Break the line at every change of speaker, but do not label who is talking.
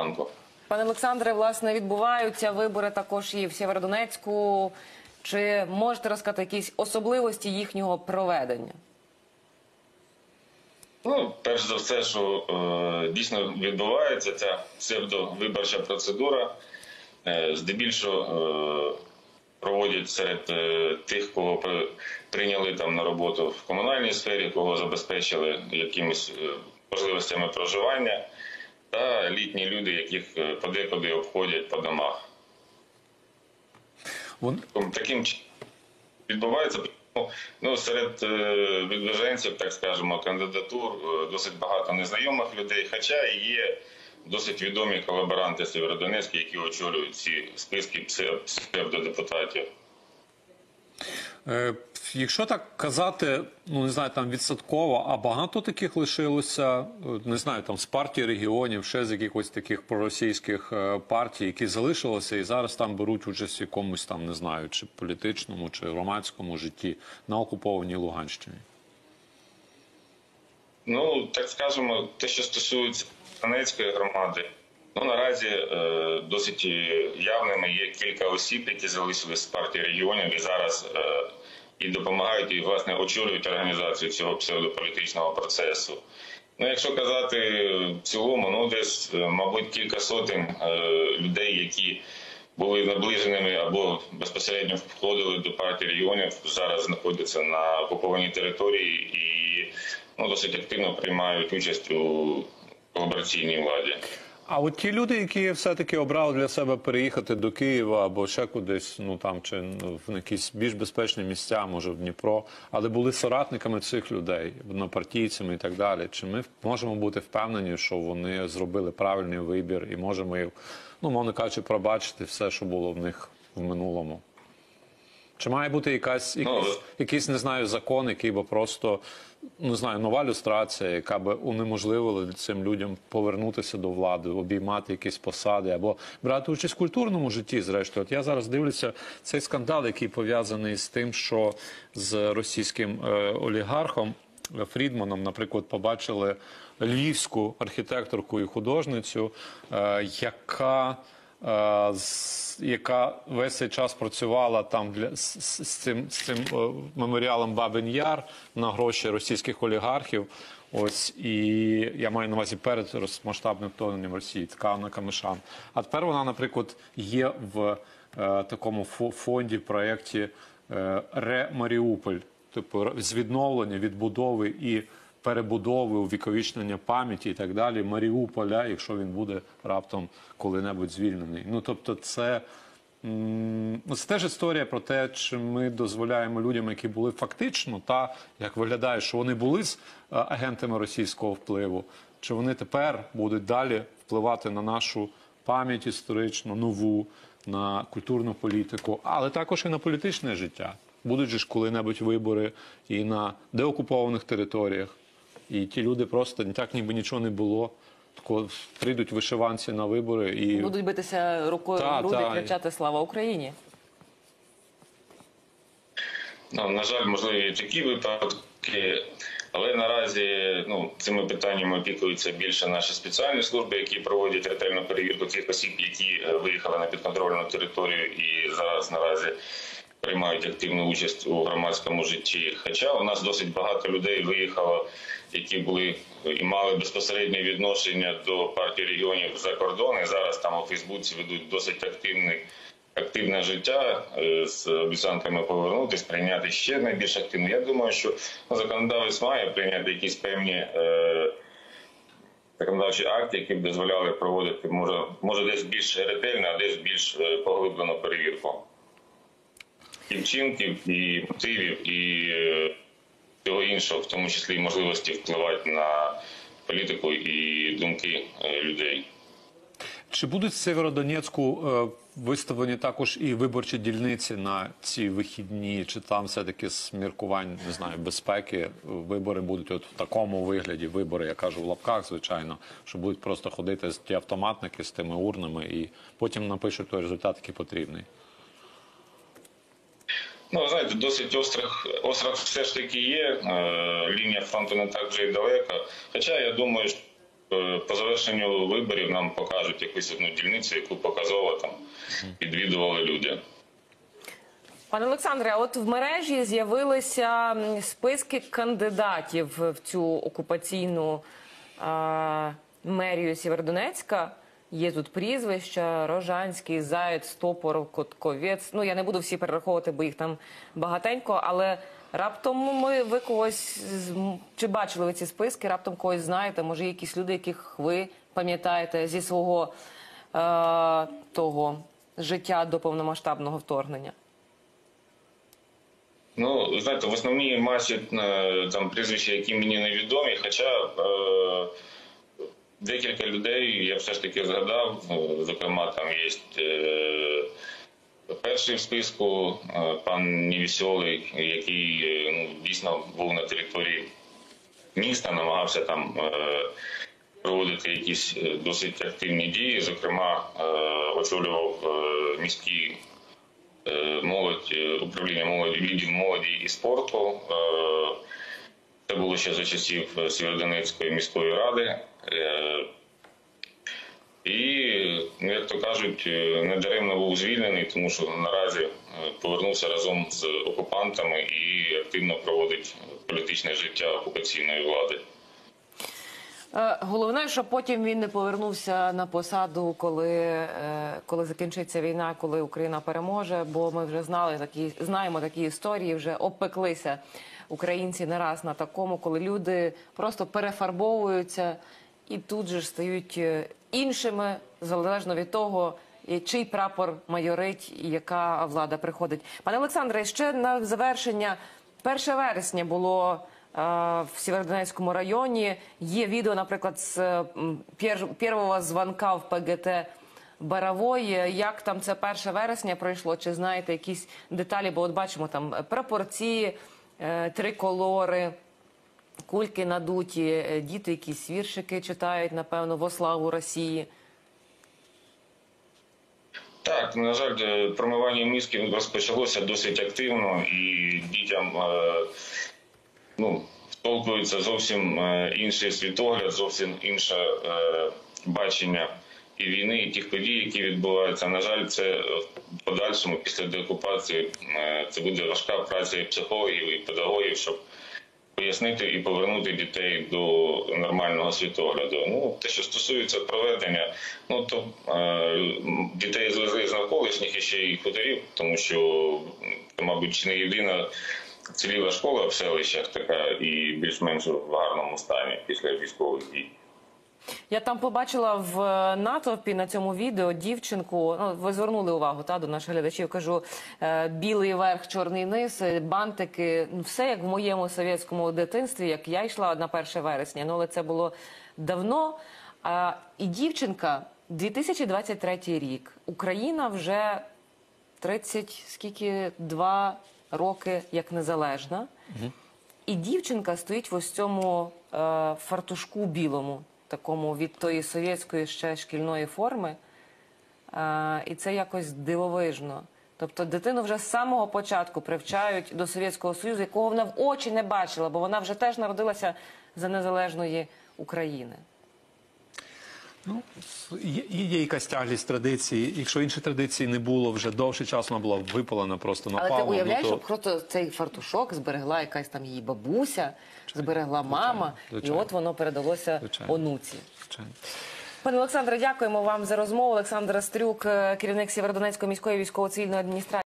ранку.
Пане Олександре, власне, відбуваються вибори також і в Сєвєродонецьку. Чи можете розказати якісь особливості їхнього проведення?
Ну, перш за все, що е, дійсно відбувається ця псевдовиборча процедура. Е, здебільшого е, проводять серед е, тих, кого при, прийняли там на роботу в комунальній сфері, кого забезпечили якимись е, можливостями проживання, та літні люди, яких е, подекуди обходять по домах.
Вон...
Таким чином відбувається ну, серед е, відверженців, так скажемо, кандидатур е, досить багато незнайомих людей, хоча є досить відомі колаборанти Сєвєродонецькі, які очолюють ці списки псевдодепутатів.
Якщо так казати, ну не знаю, там відсотково, а багато таких лишилося, не знаю, там з партії регіонів, ще з якихось таких проросійських е, партій, які залишилися і зараз там беруть участь в якомусь там, не знаю, чи політичному, чи громадському житті на окупованій Луганщині.
Ну, так скажемо, те, що стосується Донецької громади, ну наразі е, досить явними є кілька осіб, які залишились з партії регіонів і зараз е, і допомагають, і власне очолюють організацію цього псевдополітичного процесу. Ну, якщо казати в цілому, ну десь, е, мабуть, кілька сотень е, людей, які були наближеними або безпосередньо входили до партії регіонів, зараз знаходяться на окупованій території і ну, досить активно приймають участь у колабораційній владі.
А от ті люди, які все-таки обрали для себе переїхати до Києва або ще кудись, ну там чи в якісь більш безпечні місця, може в Дніпро, але були соратниками цих людей, однопартійцями і так далі. Чи ми можемо бути впевнені, що вони зробили правильний вибір і можемо їх, ну мовно кажучи, пробачити все, що було в них в минулому? Чи має бути якась якийсь, якийсь не знаю закон, який би просто не знаю, нова люстрація, яка би унеможливила цим людям повернутися до влади, обіймати якісь посади або брати участь в культурному житті? Зрештою, от я зараз дивлюся цей скандал, який пов'язаний з тим, що з російським е, олігархом Фрідманом, наприклад, побачили львівську архітекторку і художницю, е, яка яка весь цей час працювала там для з, з- цим, з цим е, меморіалом Бабин Яр на гроші російських олігархів. Ось і я маю на увазі перед розмасштабним вторгненням Росії, така Анна Камишан. А тепер вона, наприклад, є в е, такому фо- фонді, проєкті е, Ре Маріуполь, типу з відновлення, відбудови і перебудови, увіковічнення пам'яті і так далі Маріуполя, якщо він буде раптом коли-небудь звільнений. Ну тобто, це, це теж історія про те, чи ми дозволяємо людям, які були фактично, та як виглядає, що вони були з е, агентами російського впливу, чи вони тепер будуть далі впливати на нашу пам'ять історичну, нову, на культурну політику, але також і на політичне життя. Будуть ж коли-небудь вибори і на деокупованих територіях. І ті люди просто так, ніби нічого не було. Тако прийдуть вишиванці на вибори і
Будуть битися рукою
Та,
в груди
та.
і кричати Слава Україні.
Ну, на жаль, можливі і такі випадки, але наразі ну, цими питаннями опікуються більше наші спеціальні служби, які проводять ретельну перевірку цих осіб, які е, виїхали на підконтрольну територію і зараз наразі приймають активну участь у громадському житті. Хоча у нас досить багато людей виїхало, які були і мали безпосереднє відношення до партії регіонів за кордон. І зараз там у Фейсбуці ведуть досить активний активне життя е, з обіцянками повернутися, прийняти ще найбільш активно. Я думаю, що законодавець має прийняти якісь певні е, законодавчі акти, які б дозволяли проводити, може, може десь більш ретельно, а десь більш е, поглиблену перевірку. І вчинків, і мотивів, і е, всього іншого, в тому числі і можливості впливати на політику і думки е, людей.
чи будуть в Сєвєродонецьку е, виставлені також і виборчі дільниці на ці вихідні, чи там все-таки з міркувань не знаю безпеки вибори будуть от в такому вигляді, вибори, я кажу в лапках, звичайно, що будуть просто ходити з ті автоматники з тими урнами, і потім напишуть той результат, який потрібний.
Ну, знаєте, досить острих, острах все ж таки є. Е, лінія фронту не так вже і далека. Хоча я думаю, що е, по завершенню виборів нам покажуть якусь одну дільницю, яку показово там відвідували люди.
Пане Олександре, от в мережі з'явилися списки кандидатів в цю окупаційну а, мерію Сєвєродонецька. Є тут прізвища Рожанський, Заєць, Стопор, Котковець. Ну я не буду всі перераховувати, бо їх там багатенько, але раптом ми ви когось чи бачили ви ці списки? Раптом когось знаєте? Може, якісь люди, яких ви пам'ятаєте зі свого е, того життя до повномасштабного вторгнення?
Ну, знаєте, в основній масі е, там прізвища, які мені невідомі, хоча е, декілька людей я все ж таки згадав. Ну, Зокрема, там є е, перший в списку е, пан Невісьолий, який е, ну, дійсно був на території міста, намагався там проводити якісь досить активні дії. Зокрема, очолював міські молодь, управління молоді, відділ молоді і спорту. Це було ще за часів е, Сєвєродонецької міської ради. Е, І, ну, як то кажуть, е, недаремно був звільнений, тому що наразі повернувся разом з окупантами і активно проводить політичне життя окупаційної влади.
Е, Головне, щоб потім він не повернувся на посаду, коли, е, коли закінчиться війна, коли Україна переможе. Бо ми вже знали такі, знаємо такі історії, вже обпеклися українці не раз на такому, коли люди просто перефарбовуються і тут же стають е, іншими, залежно від того, чий прапор майорить і яка влада приходить. Пане Олександре, ще на завершення 1 вересня було в Сєвєродонецькому районі. Є відео, наприклад, з м, першого дзвонка в ПГТ Борової. Як там це 1 вересня пройшло? Чи знаєте якісь деталі? Бо от бачимо там прапорці, е, триколори. Кульки надуті, е, діти якісь віршики читають, напевно, во славу Росії.
Так, на жаль, е, промивання мізків розпочалося досить активно, і дітям е, ну, втолкується зовсім е, інший світогляд, зовсім інше е, бачення і війни, і тих подій, які відбуваються. На жаль, це е, в подальшому після деокупації це буде важка праця і психологів, і педагогів, щоб пояснити і повернути дітей до нормального світогляду. Ну, те, що стосується проведення, ну то дітей з навколишніх і ще й хуторів, тому що, це, мабуть, не єдина ціліла школа в селищах, така і більш-менш в гарному стані після військових дій.
Я там побачила в е, натовпі на цьому відео дівчинку. Ну, ви звернули увагу та до наших глядачів. Кажу, е, білий верх, чорний низ, е, бантики. Ну, все як в моєму совєтському дитинстві, як я йшла на 1 вересня. Ну, але це було давно. А, і дівчинка 2023 рік. Україна вже 30, скільки, два роки як незалежна. І дівчинка стоїть в ось цьому е, фартушку білому, такому від тої совєтської ще шкільної форми. Е, і це якось дивовижно. Тобто дитину вже з самого початку привчають до Совєтського Союзу, якого вона в очі не бачила, бо вона вже теж народилася за незалежної України.
Ну, є, є якась тяглість традиції. Якщо інших традицій не було вже довший час, вона була випалена просто
Але ти
напалом.
уявляєш,
ну,
що
то...
просто цей фартушок зберегла якась там її бабуся, зберегла мама,
звичайно.
і от воно передалося
Звичайно.
онуці.
Звичайно.
Пане Олександре, дякуємо вам за розмову. Олександр Стрюк, е, керівник Сєвєродонецької міської військово-цивільної адміністрації.